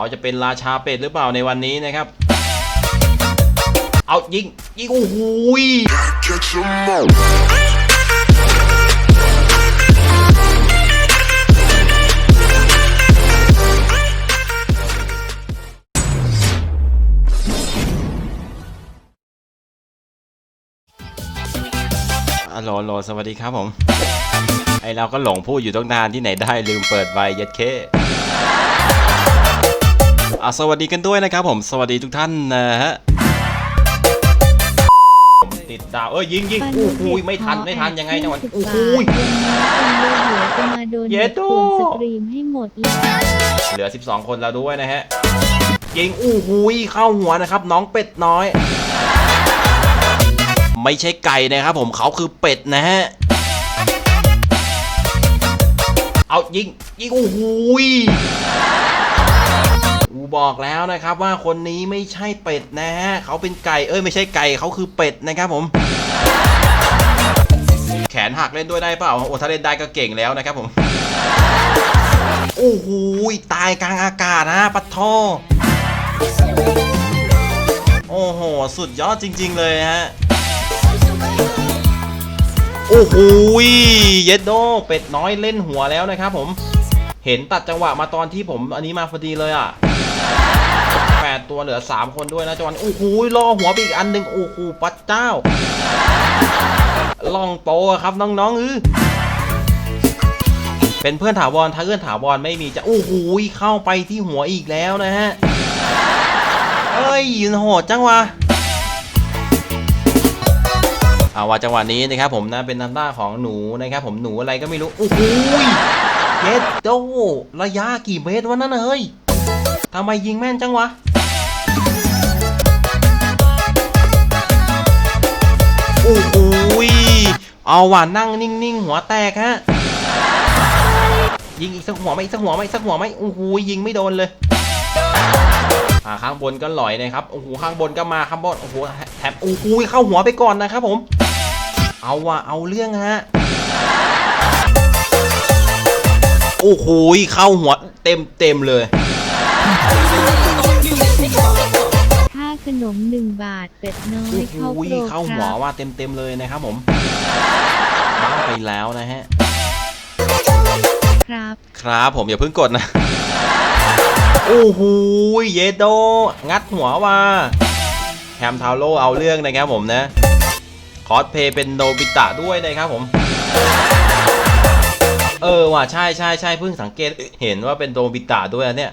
เขาจะเป็นราชาเป็ดหรือเปล่าในวันนี้นะครับ เอายิงยิงโอ้โหยอะโหลโหลสวัสดีครับผม ไอเราก็หลงพูดอยู่ตั้งนานที่ไหนได้ลืมเปิดไวยัดเค อะสวัสดีกันด้วยนะครับผมสวัสดีทุกท่านนะฮะผมติดดาวเอ้ยยิงยิงโอ้โหยไม่ทันไม่ทันยังไงจังหวะโอ้โหยจะมาโดนเย็ดโดส่วนสตรีมให้หมดเลยเหลือ 12 คนแล้วด้วยนะฮะยิงอู้หูยเข้าหัวนะครับ น้องเป็ดน้อย ไม่ใช่ไก่นะครับผมเขาคือเป็ดนะฮะเอายิงยิงอู้หูย อูบอกแล้วนะครับว่าคนนี้ไม่ใช่เป็ดนะฮะเขาเป็นไก่เอ้ยไม่ใช่ไก่เขาคือเป็ดนะครับผม แขนหักเล่นด้วยได้เปล่าโอ้ถ้าเล่นได้ก็เก่งแล้วนะครับผมโอ้โหตายกลางอากาศนะปัท่อโอ้โห สุดยอดจริง ๆ เลยฮะ โอ้โหเย็ดโดเป็ดน้อยเล่นหัวแล้วนะครับผม เห็นตัดจังหวะมาตอนที่ผมอันนี้มาพอดีเลยอะแปดตัวเหลือสามคนด้วยนะจังหวะนี้โอ้โหล่อหัวไปอีกอันหนึ่งโอ้โหปัดเจ้าล่องโปะครับน้องๆเออเป็นเพื่อนถาวรถ้าเพื่อนถาวรไม่มีจะโอ้โหเข้าไปที่หัวอีกแล้วนะฮะเอ้ยยืนโหดจังวะเอาว่าจังหวะนี้นะครับผมนะเป็นทางด้านของหนูนะครับผมหนูอะไรก็ไม่รู้โอ้โห เย็ดโดระยะกี่เมตรวะนั่นน่ะเฮ้ยทำไมยิงแม่นจังวะโอ้โหเอาว่ะนั่งนิ่งๆหัวแตกฮะยิงอีกสักหัวไหมอีกสักหัวไหมอีกสักหัวไหมโอ้โหยิงไม่โดนเลยอ่าข้างบนก็ลอยนะครับโอ้โหข้างบนก็มาข้างบนโอ้โหแถบโอ้โหเข้าหัวไปก่อนนะครับผม เอาว่ะเอาเรื่องฮะ อ้โหเข้าหัวเต็มเต็มๆเลยค่าขนมหนึ่งบาทเป็ดน้อยโอ้โหเข้าโปรเข้าคหัวรับว่าเต็มเต็มๆเลยนะครับผมบ้าไปแล้วนะฮะ ครับ ครับผมอย่าเพิ่งกดนะ โอ้โหเยโด งัดหัวว่าแฮมทาวโลเอาเรื่องนะครับผมนะ คอสเพย์เป็นโนบิตะด้วยนะครับผม เออว่ะใช่ใช่ใช่เพิ่งสังเกตเห็นว่าเป็นโดบิตะด้วยอันเนี่ย